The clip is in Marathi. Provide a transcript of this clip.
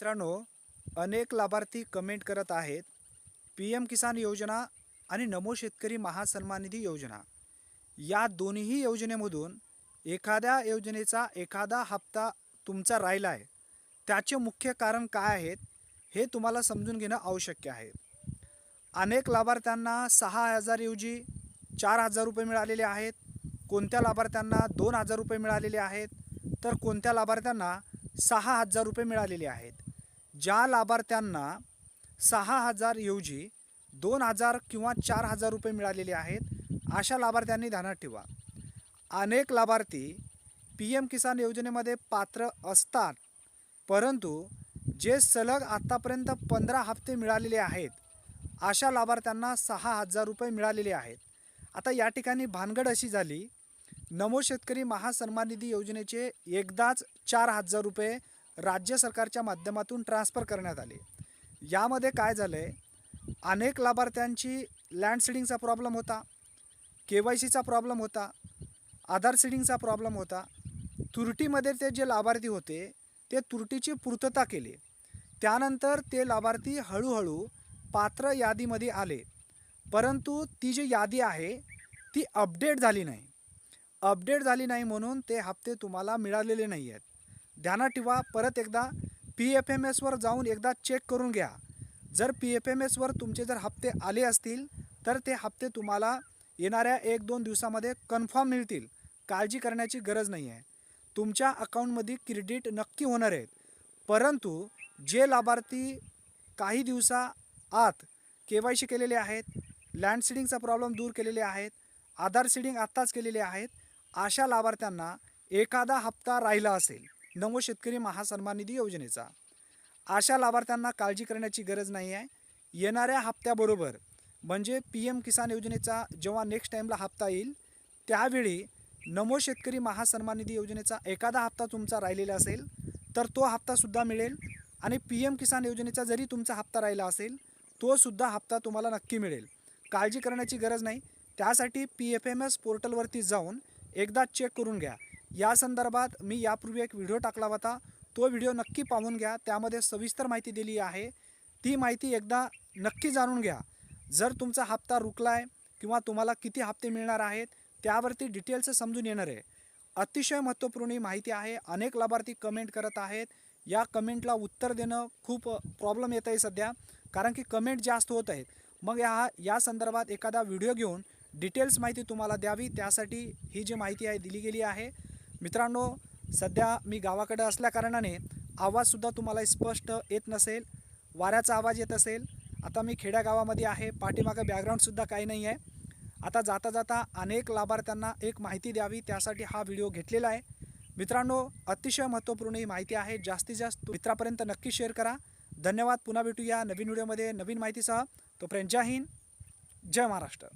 मित्रांनो अनेक लाभार्थी कमेंट करत आहेत. पी एम किसान योजना आणि नमो शेतकरी महासन्मान निधी योजना. या दोन्ही योजनेमधून एखाद्या योजनेचा एखादा हप्ता तुमचा राहिला आहे त्याचे मुख्य कारण काय आहेत हे तुम्हाला समजून घेणं आवश्यक आहे. अनेक लाभार्थ्यांना सहा हजारऐवजी चार हजार रुपये मिळालेले आहेत. कोणत्या लाभार्थ्यांना दोन हजार रुपये मिळालेले आहेत तर कोणत्या लाभार्थ्यांना सहा हजार रुपये मिळालेले आहेत. ज्या लाभार्थ्यांना सहा हजारऐवजी दोन हजार किंवा चार हजार रुपये मिळालेले आहेत अशा लाभार्थ्यांनी ध्यानात ठेवा. अनेक लाभार्थी पी एम किसान योजनेमध्ये पात्र असतात परंतु जे सलग आत्तापर्यंत पंधरा हप्ते मिळालेले आहेत अशा लाभार्थ्यांना सहा हजार रुपये मिळालेले आहेत. आता या ठिकाणी भानगड अशी झाली नमो शेतकरी महासन्मान निधी योजनेचे एकदाच चार हजार रुपये राज्य सरकारच्या माध्यमातून ट्रान्स्फर करण्यात आले. यामध्ये काय झालं आहे अनेक लाभार्थ्यांची लँड सीडिंगचा प्रॉब्लेम होता के वाय सीचा प्रॉब्लेम होता आधार सीडिंगचा प्रॉब्लेम होता. तुरटीमध्ये ते जे लाभार्थी होते ते तुरटीची पूर्तता केली. त्यानंतर ते लाभार्थी हळूहळू पात्र यादीमध्ये आले. परंतु ती जी यादी आहे ती अपडेट झाली नाही. अपडेट झाली नाही म्हणून ते हप्ते तुम्हाला मिळालेले नाही आहेत ध्यानात ठेवा. परत एकदा पी एफ एम एसवर जाऊन एकदा चेक करून घ्या. जर पी एफ एम एसवर तुमचे जर हप्ते आले असतील तर ते हप्ते तुम्हाला येणाऱ्या एक दोन दिवसामध्ये कन्फर्म मिळतील. काळजी करण्याची गरज नाही आहे तुमच्या अकाउंटमध्ये क्रेडिट नक्की होणार आहेत. परंतु जे लाभार्थी काही दिवसा आत के वाय सी केलेले आहेत लँड सीडिंगचा प्रॉब्लेम दूर केलेले आहेत आधार सीडिंग आत्ताच केलेले आहेत अशा लाभार्थ्यांना एखादा हप्ता राहिला असेल. नमो शेतकरी महासन्मान निधी योजनेचा. अशा लाभार्थ्यांना काळजी करण्याची गरज नाही आहे येणाऱ्या हप्त्याबरोबर म्हणजे पी एम किसान योजनेचा जेव्हा नेक्स्ट टाईमला हप्ता येईल त्यावेळी नमो शेतकरी महासन्मान निधी योजनेचा एखादा हप्ता तुमचा राहिलेला असेल तर तो हप्तासुद्धा मिळेल. आणि पी एम किसान योजनेचा जरी तुमचा हप्ता राहिला असेल तोसुद्धा हप्ता तुम्हाला नक्की मिळेल. काळजी करण्याची गरज नाही. त्यासाठी पी एफ एम एस पोर्टलवरती जाऊन एकदा चेक करून घ्या. या संदर्भात मी यापूर्वी एक व्हिडिओ टाकला होता. तो व्हिडिओ नक्की पाहून घ्या. त्यामध्ये सविस्तर माहिती दिली आहे. ती माहिती एकदा नक्की जाणून घ्या. जर तुमचा हप्ता रुकला आहे किंवा तुम्हाला किती हप्ते मिळणार आहेत त्यावरती डिटेल्स समजून येणार आहे. अतिशय महत्त्वपूर्ण ही माहिती आहे. अनेक लाभार्थी कमेंट करत आहेत. या कमेंटला उत्तर देणं खूप प्रॉब्लेम येत आहे सध्या. कारण की कमेंट जास्त होत आहेत. मग या या संदर्भात एखादा व्हिडिओ घेऊन डिटेल्स माहिती तुम्हाला द्यावी. त्यासाठी ही जी माहिती आहे दिली गेली आहे. मित्रांनो सध्या मी गावाकडे असल्याकारणाने आवाजसुद्धा तुम्हाला स्पष्ट येत नसेल वाऱ्याचा आवाज येत असेल. आता मी खेड्यागावामध्ये आहे पाठीमागं बॅकग्राऊंडसुद्धा काही नाही आहे. आता जाता जाता अनेक लाभार्थ्यांना एक माहिती द्यावी त्यासाठी हा व्हिडिओ घेतलेला आहे. मित्रांनो अतिशय महत्त्वपूर्ण ही माहिती आहे. जास्तीत जास्त मित्रापर्यंत नक्की शेअर करा. धन्यवाद. पुन्हा भेटूया नवीन व्हिडिओमध्ये नवीन माहितीसह. तोपर्यंत जय हिंद. जय महाराष्ट्र.